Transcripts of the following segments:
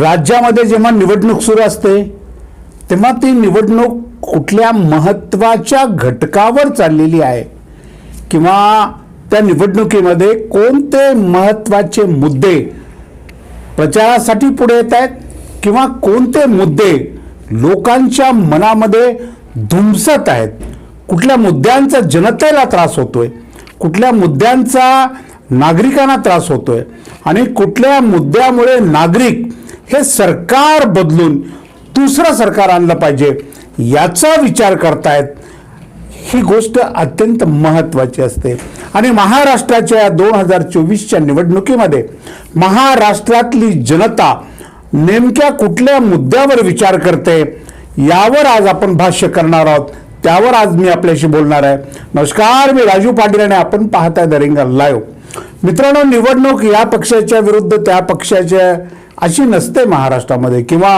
राज्यामध्ये जेव्हा निवडणूक सुरू असते तेव्हा ती निवडणूक कुठल्या महत्त्वाच्या घटकावर चाललेली आहे? किंवा त्या निवडणुकीमध्ये कोणते महत्त्वाचे मुद्दे प्रचारासाठी पुढे येत आहेत? किंवा कोणते मुद्दे लोकांच्या मनामध्ये धुमसत आहेत? कुठल्या मुद्द्यांचा जनतेला त्रास होतोय? कुठल्या मुद्द्यांचा नागरिकांना त्रास होतोय? आणि कुठल्या मुद्द्यामुळे नागरिक हे सरकार बदलून दुसरं सरकार आणलं पाहिजे याचा विचार करतायत. ही गोष्ट अत्यंत महत्त्वाची असते. आणि महाराष्ट्राच्या दोन हजार चोवीसच्या निवडणुकीमध्ये महाराष्ट्रातली जनता नेमक्या कुठल्या मुद्द्यावर विचार करते यावर आज आपण भाष्य करणार आहोत. त्यावर आज मी आपल्याशी बोलणार आहे. नमस्कार मी राजू पाटील आणि आपण पाहताय दरिंगा लाईव्ह मित्रांनो निवडणूक या पक्षाच्या विरुद्ध त्या पक्षाच्या अशी नसते महाराष्ट्रामध्ये. किंवा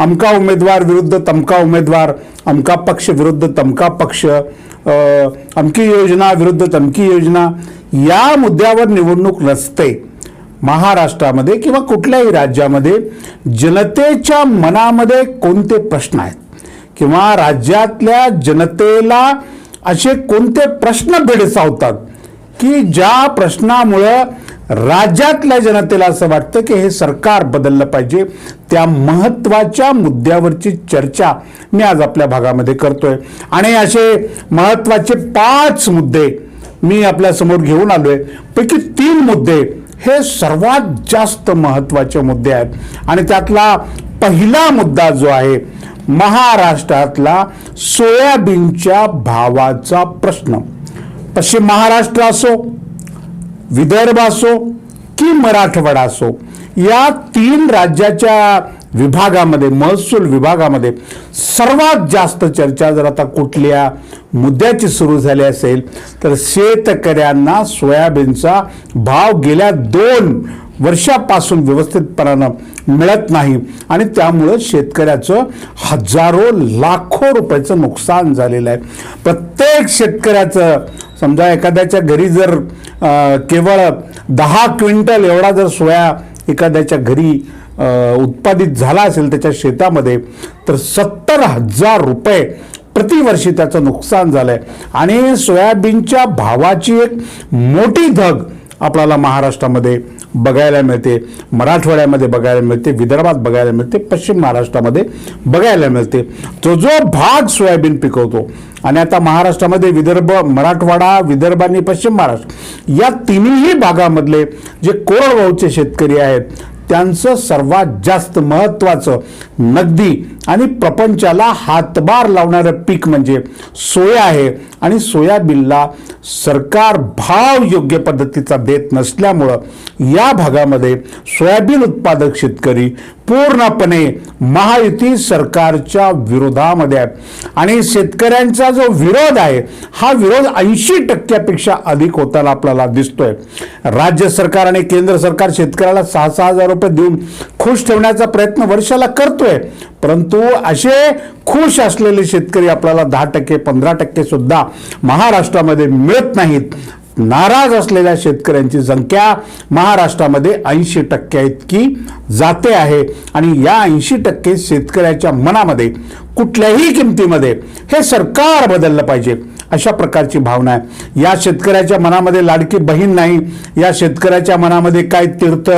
अमका उमेदवार विरुद्ध तमका उमेदवार अमका पक्ष विरुद्ध तमका पक्ष अमकी योजना विरुद्ध तमकी योजना या मुद्द्यावर निवडणूक नसते महाराष्ट्रामध्ये किंवा कुठल्याही राज्यामध्ये. जनतेच्या मनामध्ये कोणते प्रश्न आहेत? किंवा राज्यातल्या जनतेला असे कोणते प्रश्न भेडसावतात? की ज्या प्रश्नामुळं राज्यातल्या जनतेला असं वाटतं की हे सरकार बदललं पाहिजे. त्या महत्त्वाच्या मुद्द्यावरची चर्चा मी आज आपल्या भागामध्ये करतोय. आणि असे महत्त्वाचे पाच मुद्दे मी आपल्यासमोर घेऊन घेऊन आहे पैकी तीन मुद्दे हे सर्वात जास्त महत्त्वाचे मुद्दे आहेत. आणि त्यातला पहिला मुद्दा जो आहे महाराष्ट्रातला सोयाबीनच्या भावाचा प्रश्न. पश्चिम महाराष्ट्र असो विदर्भ असो की मराठवाडा असो या तीन राज्याच्या विभागामध्ये महसूल विभागामध्ये सर्वात जास्त चर्चा जर आता कुठल्या मुद्द्याची सुरू झाली असेल तर शेतकऱ्यांना सोयाबीनचा भाव गेल्या दोन वर्षापासून व्यवस्थितपणानं मिळत नाही आणि त्यामुळं शेतकऱ्याचं हजारो लाखो रुपयाचं नुकसान झालेलं आहे. प्रत्येक शेतकऱ्याचं समजा एखाद्याच्या घरी जर केवळ दहा क्विंटल एवढा जर सोया एखाद्याच्या घरी उत्पादित झाला असेल त्याच्या शेतामध्ये तर सत्तर हजार रुपये प्रतिवर्षी त्याचं नुकसान झालं आहे आणि सोयाबीनच्या भावाची एक मोठी धग आपल्याला महाराष्ट्रामध्ये बघायला मिळते मराठवाड्यामध्ये बघायला मिळते विदर्भात बघायला मिळते पश्चिम महाराष्ट्रामध्ये बघायला मिळते. तो जो भाग सोयाबीन पिकवतो आणि आता महाराष्ट्रामध्ये विदर्भ मराठवाडा विदर्भ आणि पश्चिम महाराष्ट्र या तिन्ही भागामधले जे कोरडवाहूचे शेतकरी आहेत त्यांचं सर्वात जास्त महत्त्वाचं नगदी आणि प्रपंचाला हातभार लावणारं पीक म्हणजे सोया आहे. आणि सोयाबीनला सरकार भाव योग्य पद्धतीचा देत नसल्यामुळं या भागामध्ये सोयाबीन उत्पादक शेतकरी पूर्णपणे महायुती सरकारच्या विरोधामध्ये आहे आणि शेतकऱ्यांचा जो विरोध आहे हा विरोध ऐंशी टक्क्यापेक्षा अधिक होताना आपल्याला दिसतोय. राज्य सरकार आणि केंद्र सरकार शेतकऱ्याला सहा सहा हजार रुपये देऊन खुश ठेवण्याचा प्रयत्न वर्षाला करतोय. परंतु असे खुश असलेले शेतकरी आपल्याला दहा टक्के पंधरा टक्के सुद्धा महाराष्ट्रामध्ये मिळत नाहीत. नाराज असलेल्या शेतकऱ्यांची संख्या महाराष्ट्रामध्ये ऐंशी टक्क्या इतकी जाते आहे. आणि या ऐंशी टक्के शेतकऱ्याच्या मनामध्ये कुठल्याही किमतीमध्ये हे सरकार बदललं पाहिजे. अशा प्रकारची भावना आहे. या शेतकऱ्याच्या मनामध्ये लाडकी बहीण नाही या शेतकऱ्याच्या मनामध्ये काय तीर्थ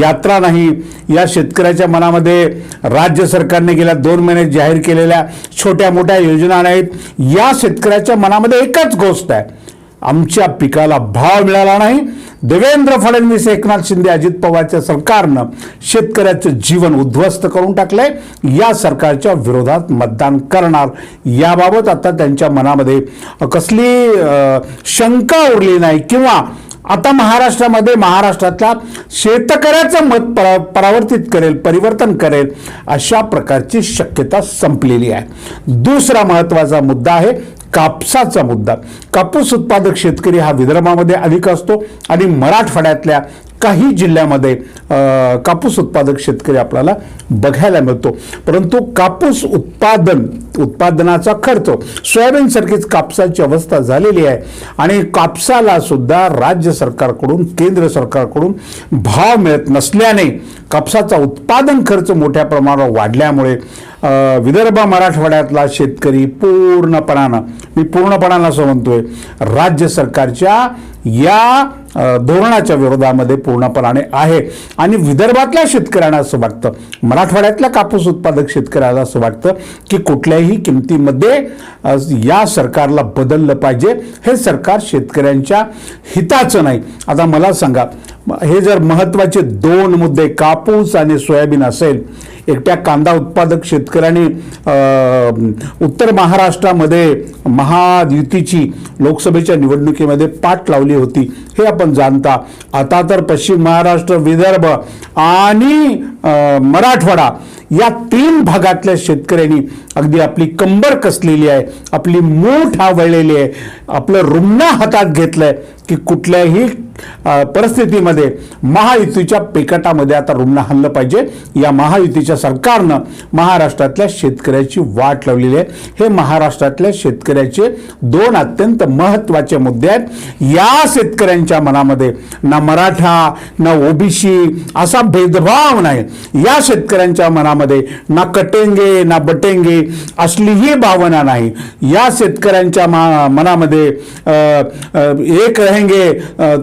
यात्रा नाही या शेतकऱ्याच्या मनामध्ये राज्य सरकारने गेल्या दोन महिने जाहीर केलेल्या छोट्या मोठ्या योजना नाहीत. या शेतकऱ्याच्या मनामध्ये एकच गोष्ट आहे. आमच्या पिकाला भाव मिळाला नाही. देवेंद्र फडणवीस एकनाथ शिंदे अजित पवारच्या सरकारनं शेतकऱ्याचं जीवन उद्ध्वस्त करून टाकलंय. या सरकारच्या विरोधात मतदान करणार. याबाबत आता त्यांच्या मनामध्ये कसली शंका उरली नाही किंवा आता महाराष्ट्रामध्ये महाराष्ट्रातल्या शेतकऱ्याचं मत परा परावर्तित करेल परिवर्तन करेल अशा प्रकारची शक्यता संपलेली आहे. दुसरा महत्त्वाचा मुद्दा आहे कापसाचा मुद्दा. कापूस उत्पादक शेतकरी हा विदर्भामध्ये अधिक असतो आणि मराठवाड्यातल्या काही जिल्ह्यामध्ये कापूस उत्पादक शेतकरी आपल्याला बघायला मिळतो. परंतु कापूस उत्पादन उत्पादनाचा खर्च. सोयाबीनसारखीच कापसाची अवस्था झालेली आहे. आणि कापसाला सुद्धा राज्य सरकारकडून केंद्र सरकारकडून भाव मिळत नसल्याने कापसाचा उत्पादन खर्च मोठ्या प्रमाणावर वाढल्यामुळे विदर्भ मराठवाड्यातला शेतकरी पूर्णपणानं मी पूर्णपणानं असं म्हणतोय राज्य सरकारच्या या धोरणाच्या विरोधामध्ये पूर्णपणाने आहे. आणि विदर्भातल्या शेतकऱ्यांना असं वाटतं मराठवाड्यातल्या कापूस उत्पादक शेतकऱ्याला असं वाटतं की कुठल्याही किमतीमध्ये या सरकारला बदललं पाहिजे. हे सरकार शेतकऱ्यांच्या हिताचं नाही. आता मला सांगा हे जर महत्त्वाचे दोन मुद्दे कापूस आणि सोयाबीन असेल एकट्या कांदा उत्पादक शेतकऱ्यांनी उत्तर महाराष्ट्रामध्ये महायुतीची लोकसभेच्या निवडणुकीमध्ये पाठ लावली होती. हे आपण जाणता. आता तर पश्चिम महाराष्ट्र विदर्भ आणि मराठवाडा या तीन भागातल्या शेतकऱ्यांनी अगदी आपली कंबर कसलेली आहे आपली मूठ आवळलेली आहे आपलं रुग्ण हातात घेतलंय की कुठल्याही परिस्थितीमध्ये महायुतीच्या पेकटामध्ये आता रुग्ण हल्लं पाहिजे. या महायुतीच्या सरकारनं महाराष्ट्रातल्या शेतकऱ्याची वाट लावलेली आहे. हे महाराष्ट्रातल्या शेतकऱ्याचे दोन अत्यंत महत्त्वाचे मुद्दे आहेत. या शेतकऱ्यांच्या मनामध्ये ना मराठा ना ओबीसी असा भेदभाव नाही. या शेतकऱ्यांच्या मनामध्ये ना कटेंगे ना बटेंगे असलीही भावना नाही. या शेतकऱ्यांच्या मा- मनामध्ये एक रहेंगे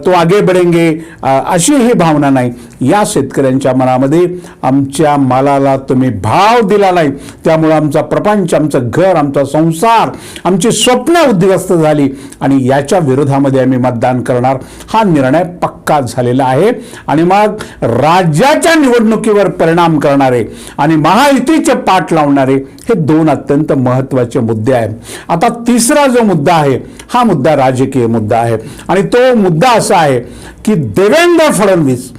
तो आगे बढेंगे अशी ही भावना नाही. या शेतकऱ्यांच्या मनामध्ये आमच्या मालाला तुम्ही भाव दिला नाही. त्यामुळे आमचा प्रपंच आमचं घर आमचा संसार आमची स्वप्न उद्ध्वस्त झाली आणि याच्या विरोधामध्ये आम्ही मतदान करणार. हा निर्णय पक्का झालेला आहे. आणि मग राज्याच्या निवडणुकीवर परिणाम करणारे आणि आणि महायुतीचे पाठ लावणारे हे दोन अत्यंत महत्त्वाचे मुद्दे आहेत. आता तिसरा जो मुद्दा आहे हा मुद्दा राजकीय मुद्दा आहे. आणि तो मुद्दा असा आहे की देवेंद्र फडणवीस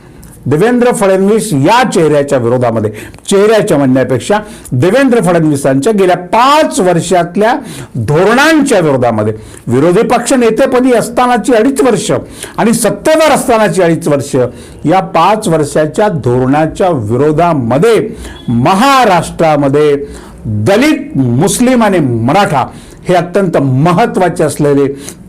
देवेंद्र फडणवीस या चेहऱ्याच्या विरोधामध्ये. चेहऱ्याच्या म्हणण्यापेक्षा देवेंद्र फडणवीसांच्या गेल्या पाच वर्षातल्या धोरणांच्या विरोधामध्ये. विरोधी पक्ष नेतेपदी असतानाची अडीच वर्ष आणि सत्तेवर असतानाची अडीच वर्ष या पाच वर्षाच्या धोरणाच्या विरोधामध्ये महाराष्ट्रामध्ये दलित मुस्लिम आणि मराठा हे अत्यंत महत्त्वाचे असलेले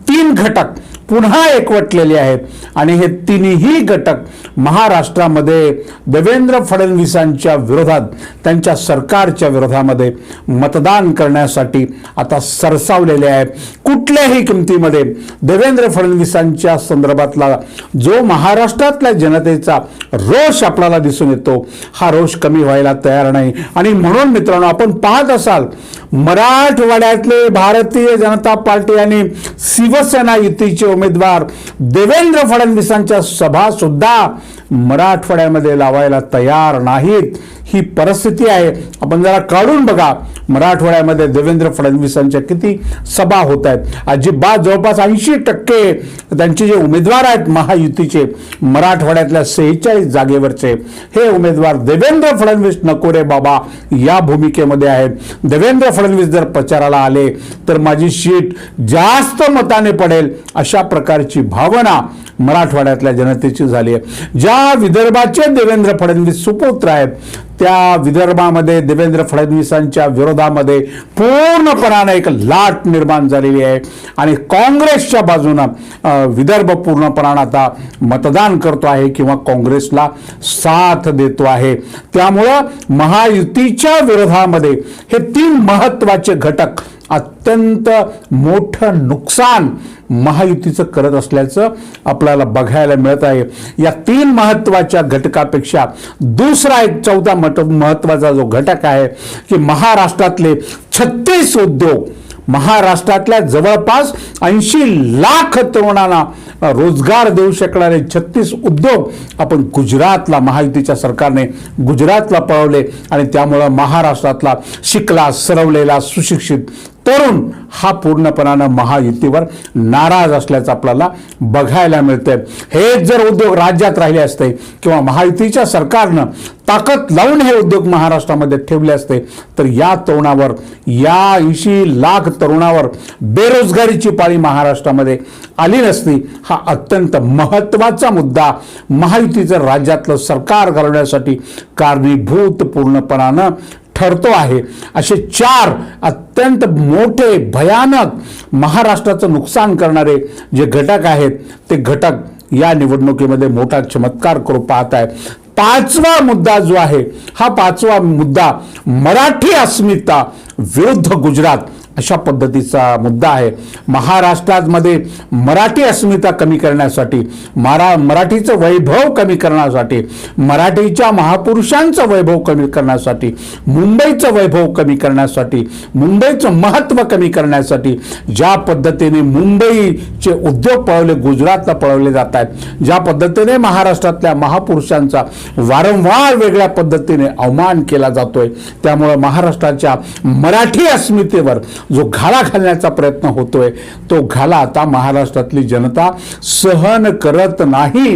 तीन घटक पुन्हा एकवटलेले आहेत. आणि हे तिन्ही घटक महाराष्ट्रामध्ये देवेंद्र फडणवीसांच्या विरोधात त्यांच्या सरकारच्या विरोधामध्ये मतदान करण्यासाठी आता सरसावलेले आहेत. कुठल्याही किमतीमध्ये देवेंद्र फडणवीसांच्या संदर्भातला जो महाराष्ट्रातल्या जनतेचा रोष आपल्याला दिसून येतो हा रोष कमी व्हायला तयार नाही. आणि म्हणून मित्रांनो आपण पाहत असाल मराठवाड्यातले भारतीय जनता पार्टी आणि शिवसेना युतीचे उमेदवार देवेंद्र फडणवीसांच्या सभा सुद्धा मराठवाड्यामध्ये लावायला तयार नाहीत. ही परिस्थिती आहे. आपण जरा काढून बघा. मराठवाड्यामध्ये देवेंद्र फडणवीसांच्या किती सभा होत आहेत. अजिबात जवळपास ऐंशी टक्के त्यांचे जे उमेदवार आहेत महायुतीचे मराठवाड्यातल्या सेहेचाळीस जागेवरचे हे उमेदवार देवेंद्र फडणवीस नको रे बाबा या भूमिकेमध्ये आहेत. देवेंद्र फडणवीस जर प्रचाराला आले तर माझी शीट जास्त मताने पडेल अशा प्रकारची भावना मराठवाड्यातल्या जनतेची झाली आहे. ज्या विदर्भाचे देवेंद्र फडणवीस सुपुत्र आहेत. त्या विदर्भामध्ये देवेंद्र फडणवीसांच्या विरोधामध्ये पूर्णपणानं एक लाट निर्माण झालेली आहे. आणि काँग्रेसच्या बाजूनं विदर्भ पूर्णपणानं आता मतदान करतो आहे किंवा काँग्रेसला साथ देतो आहे. त्यामुळं महायुतीच्या विरोधामध्ये हे तीन महत्त्वाचे घटक अत्यंत मोठं नुकसान महायुतीचं करत असल्याचं आपल्याला बघायला मिळत आहे. या तीन महत्त्वाच्या घटकापेक्षा दुसरा एक चौथा मट महत्त्वाचा जो घटक आहे की महाराष्ट्रातले छत्तीस उद्योग महाराष्ट्रातल्या जवळपास ऐंशी लाख तरुणांना रोजगार देऊ शकणारे छत्तीस उद्योग आपण गुजरातला महायुतीच्या सरकारने गुजरातला पळवले आणि त्यामुळं महाराष्ट्रातला शिकला सरवलेला सुशिक्षित तरुण हा पूर्णपणानं महायुतीवर नाराज असल्याचं आपल्याला बघायला मिळतंय. हे जर उद्योग राज्यात राहिले असते किंवा महायुतीच्या सरकारनं ताकद लावून हे उद्योग महाराष्ट्रामध्ये ठेवले असते तर या तरुणावर या ऐंशी लाख तरुणावर बेरोजगारीची पाळी महाराष्ट्रामध्ये आली नसती हा अत्यंत महत्त्वाचा मुद्दा महायुतीचं राज्यातलं सरकार घालवण्यासाठी कारणीभूत पूर्णपणानं ठरतो आहे. असे चार अत्यंत मोठे भयानक महाराष्ट्राचं नुकसान करणारे जे घटक आहेत ते घटक या निवडणुकीमध्ये मोठा चमत्कार करू पाहत आहे पाचवा मुद्दा जो आहे हा पाचवा मुद्दा मराठी अस्मिता विरुद्ध गुजरात. अशा पद्धतीचा मुद्दा आहे. महाराष्ट्रामध्ये मराठी अस्मिता कमी करण्यासाठी मरा मराठीचं वैभव कमी करण्यासाठी मराठीच्या महापुरुषांचं वैभव कमी करण्यासाठी मुंबईचं वैभव कमी करण्यासाठी मुंबईचं महत्त्व कमी करण्यासाठी ज्या पद्धतीने मुंबईचे उद्योग पळवले गुजरातला पळवले जात आहेत ज्या पद्धतीने महाराष्ट्रातल्या महापुरुषांचा वारंवार वेगळ्या पद्धतीने अवमान केला जातोय त्यामुळं महाराष्ट्राच्या मराठी अस्मितेवर जो घाला घालण्याचा प्रयत्न होतोय तो घाला आता महाराष्ट्रातली जनता सहन करत नाही.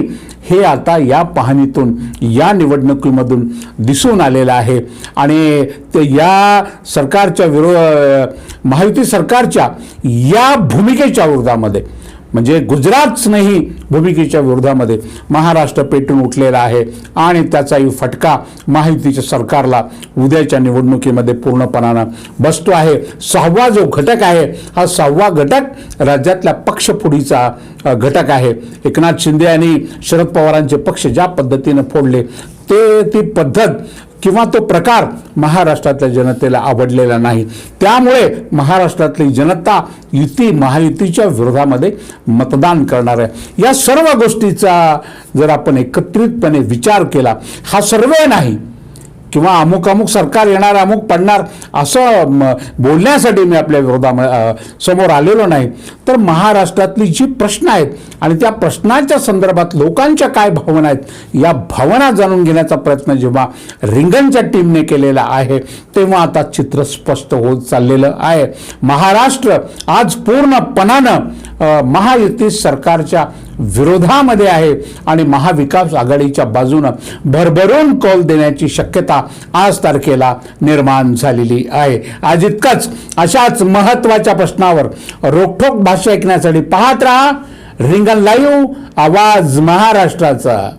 हे आता या पाहणीतून या निवडणुकीमधून दिसून आलेलं आहे. आणि ते या सरकारच्या विरो महायुती सरकारच्या या भूमिकेच्या विरोधामध्ये म्हणजे गुजरातच नाही भूमिकेच्या विरोधामध्ये महाराष्ट्र पेटून उठलेला आहे आणि त्याचाही फटका महायुतीच्या सरकारला उद्याच्या निवडणुकीमध्ये पूर्णपणानं बसतो आहे. सहावा जो घटक आहे हा सहावा घटक राज्यातल्या पक्षफोडीचा घटक आहे. एकनाथ शिंदे आणि शरद पवारांचे पक्ष ज्या पद्धतीनं फोडले ते ती पद्धत किंवा तो प्रकार महाराष्ट्रातल्या जनतेला आवडलेला नाही. त्यामुळे महाराष्ट्रातली जनता युती महायुतीच्या विरोधामध्ये मतदान करणार आहे. या सर्व गोष्टीचा जर आपण एकत्रितपणे विचार केला हा सर्वे नाही किंवा अमुक अमुक सरकार येणार अमुक पडणार असं बोलण्यासाठी मी आपल्या विरोधा समोर आलेलो नाही. तर महाराष्ट्रातली जी प्रश्न आहेत आणि त्या प्रश्नाच्या संदर्भात लोकांच्या काय भावना आहेत या भावना जाणून घेण्याचा प्रयत्न जेव्हा रिंगणच्या टीमने केलेला आहे तेव्हा आता चित्र स्पष्ट होत चाललेलं आहे. महाराष्ट्र आज पूर्णपणानं महायुती सरकारच्या विरोधामध्ये आहे आणि महाविकास आघाडीच्या बाजूनं भरभरून कौल देण्याची शक्यता आज तारखेला निर्माण झालेली आहे. आज इतकंच. अशाच महत्त्वाच्या प्रश्नावर रोखोक भाषा ऐकण्यासाठी पाहत राहा. रिंगण लाईव्ह आवाज महाराष्ट्राचा.